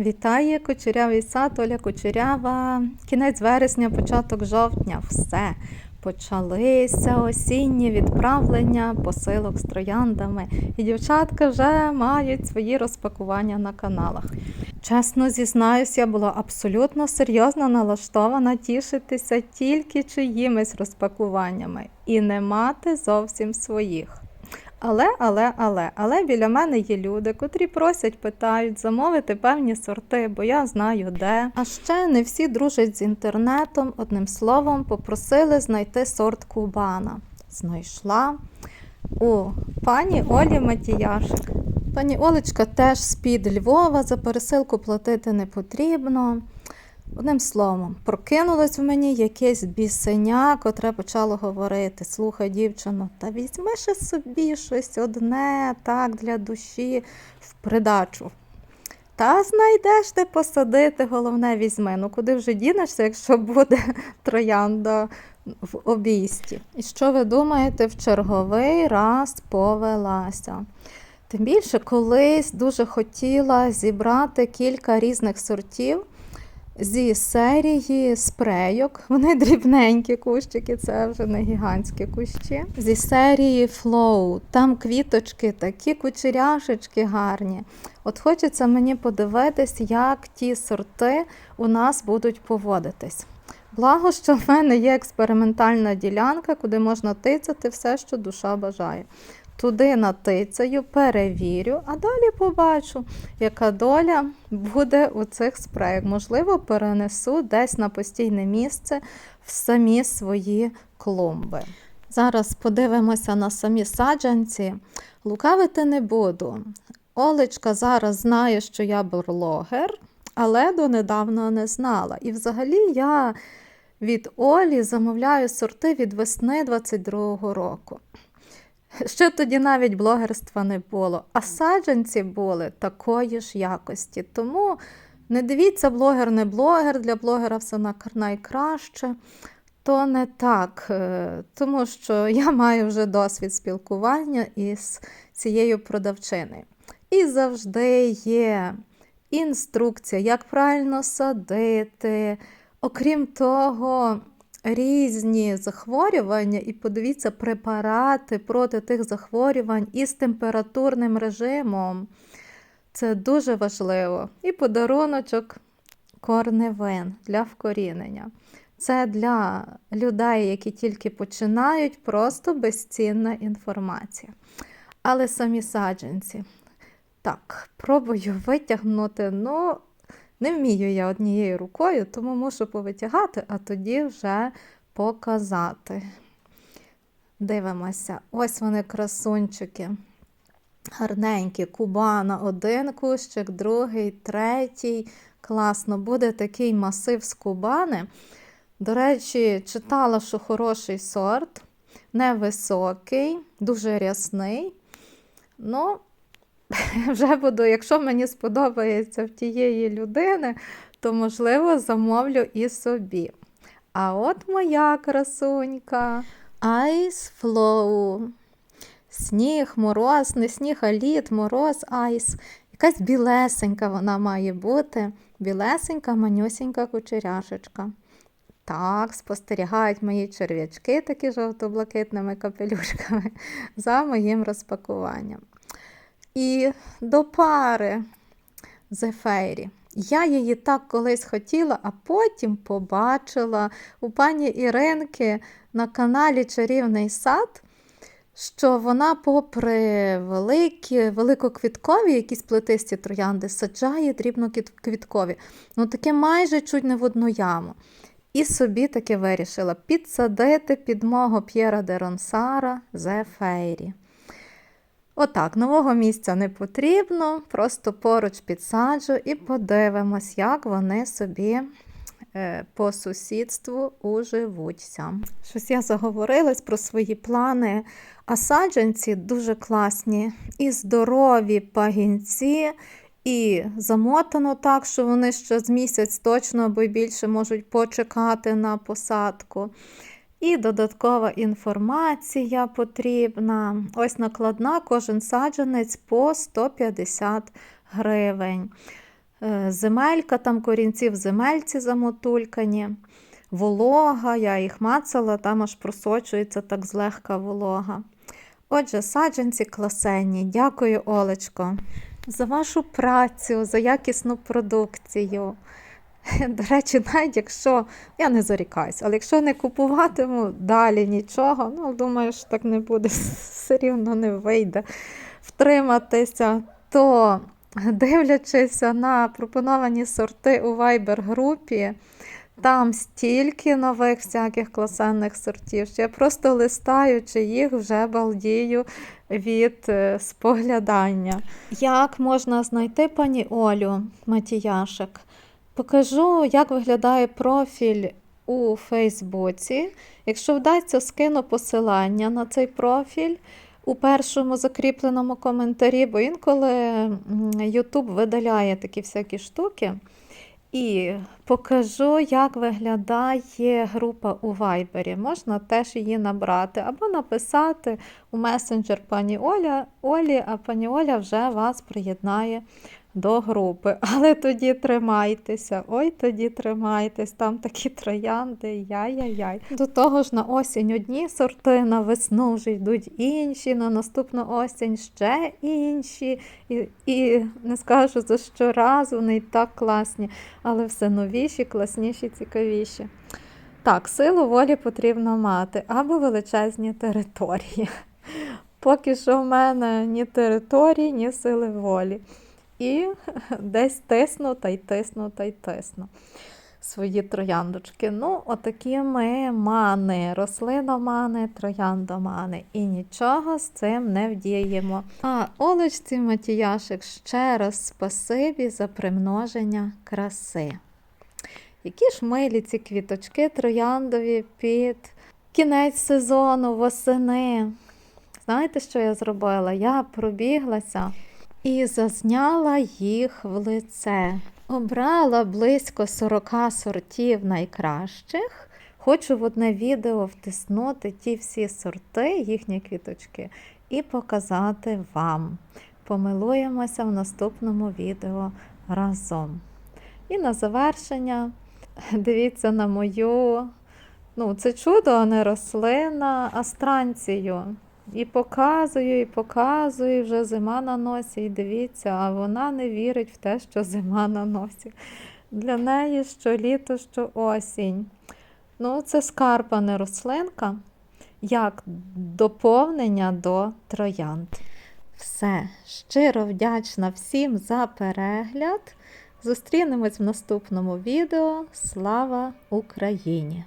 Вітає кучерявий сад, Оля Кучерява. Кінець вересня, початок жовтня. Все. Почалися осінні відправлення посилок з трояндами. І дівчатка вже мають свої розпакування на каналах. Чесно зізнаюсь, я була абсолютно серйозно налаштована тішитися тільки чиїмись розпакуваннями і не мати зовсім своїх. Але, але, але, але біля мене є люди, котрі просять, питають замовити певні сорти, бо я знаю де. А ще не всі дружать з інтернетом. Одним словом, попросили знайти сорт Кубана. Знайшла у пані Олі Матіяшик. Пані Олечка теж з-під Львова, за пересилку платити не потрібно. Одним словом, прокинулось в мені якесь бісеня, котре почало говорити: слухай, дівчино, та візьми ще собі щось одне, так, для душі в придачу. Та знайдеш де посадити, головне візьми. Ну куди вже дінешся, якщо буде троянда в обійсті? І що ви думаєте, в черговий раз повелася? Тим більше колись дуже хотіла зібрати кілька різних сортів зі серії спрейок. Вони дрібненькі кущики, це вже не гігантські кущі. Зі серії Flow. Там квіточки, такі кучеряшечки гарні. От хочеться мені подивитись, як ті сорти у нас будуть поводитись. Благо, що в мене є експериментальна ділянка, куди можна тицяти все, що душа бажає. Туди натицяю, перевірю, а далі побачу, яка доля буде у цих спреях. Можливо, перенесу десь на постійне місце в самі свої клумби. Зараз подивимося на самі саджанці. Лукавити не буду. Олечка зараз знає, що я блогер, але донедавна не знала. І взагалі я від Олі замовляю сорти від весни 22-го року. Ще тоді навіть блогерства не було, а саджанці були такої ж якості. Тому не дивіться, блогер не блогер, для блогера все найкраще. То не так, е, тому що я маю вже досвід спілкування із цією продавчиною. І завжди є інструкція, як правильно садити. Окрім того, різні захворювання, і подивіться препарати проти тих захворювань із температурним режимом. Це дуже важливо. І подаруночок корневин для вкорінення. Це для людей, які тільки починають, просто безцінна інформація. Але самі саджанці. Так, пробую витягнути. ну, не вмію я однією рукою, тому мушу повитягати, а тоді вже показати. Дивимося, ось вони красунчики. Гарненькі, кубана, один кущик, другий, третій. Класно, буде такий масив з кубани. До речі, читала, що хороший сорт, невисокий, дуже рясний. Ну, вже буду, якщо мені сподобається в тієї людини, то, можливо, замовлю і собі. А от моя красунька Ice Flow. Сніг, мороз, не сніг, а лід, мороз, айс. Якась білесенька вона має бути. Білесенька, манюсенька кучеряшечка. Так, спостерігають мої черв'ячки такі жовто-блакитними капелюшками за моїм розпакуванням. І до пари Зефейрі. Я її так колись хотіла, а потім побачила у пані Іринки на каналі Чарівний сад, що вона, попри великі, великоквіткові якісь плетисті троянди, саджає дрібноквіткові. Ну, таке майже чуть не в одну яму. І собі таки вирішила підсадити під мого П'єра де Ронсара Зефейрі. Отак, нового місця не потрібно, просто поруч підсаджу і подивимось, як вони собі е, по сусідству уживуться. Щось я заговорилась про свої плани, а саджанці дуже класні і здорові пагінці, і замотано так, що вони ще з місяць точно або більше можуть почекати на посадку. І додаткова інформація потрібна. Ось накладна, кожен саджанець по 150 гривень. е, земелька, там корінці в земельці замотулькані, волога, я їх мацала, там аж просочується так злегка волога. Отже, саджанці класенні. Дякую, Олечко, за вашу працю, за якісну продукцію. До речі, навіть якщо я не зарікаюсь, але якщо не купуватиму далі нічого, ну думаю, що так не буде, все рівно не вийде втриматися, то дивлячись на пропоновані сорти у Viber групі, там стільки нових всяких класенних сортів, що я просто листаючи їх, вже балдію від е, споглядання. Як можна знайти пані Олю Матіяшек? Покажу, як виглядає профіль у Фейсбуці. Якщо вдасться, скину посилання на цей профіль у першому закріпленому коментарі, бо інколи YouTube видаляє такі всякі штуки. І покажу, як виглядає група у Вайбері. Можна теж її набрати або написати у месенджер пані Оля, Олі, а пані Оля вже вас приєднає до групи. Але тоді тримайтеся, ой, тоді тримайтесь, там такі троянди, яй-яй-яй. До того ж, на осінь одні сорти, на весну вже йдуть інші, на наступну осінь ще інші. І, і не скажу за щоразу, вони і так класні, але все новіші, класніші, цікавіші. Так, силу волі потрібно мати або величезні території. Поки що в мене ні території, ні сили волі. І десь тисну, та й тисну, та й тисну свої трояндочки. Ну, отакі ми мани, рослиномани, трояндомани. І нічого з цим не вдіємо. А Олечці Матіяшик ще раз спасибі за примноження краси. Які ж милі ці квіточки трояндові під кінець сезону, восени. Знаєте, що я зробила? Я пробіглася і зазняла їх в лице. Обрала близько 40 сортів найкращих. Хочу в одне відео втиснути ті всі сорти, їхні квіточки, і показати вам. Помилуємося в наступному відео разом. І на завершення дивіться на мою, ну, це чудо, а не рослина, астранцію. І показую, і показую, вже зима на носі, і дивіться, а вона не вірить в те, що зима на носі. Для неї що літо, що осінь. Ну, це скарба не рослинка, як доповнення до троянд. Все, щиро вдячна всім за перегляд. Зустрінемось в наступному відео. Слава Україні!